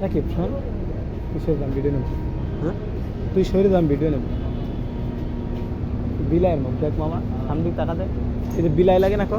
নাকি শোন তুই সরে দাম ভিডিও নেব। হ্যাঁ? তুই সরে দাম ভিডিও নেব। বিলাইয়ের মুখ দেখ মামা। সামনে টাকা দেখ। যে বিলাই লাগে না কো?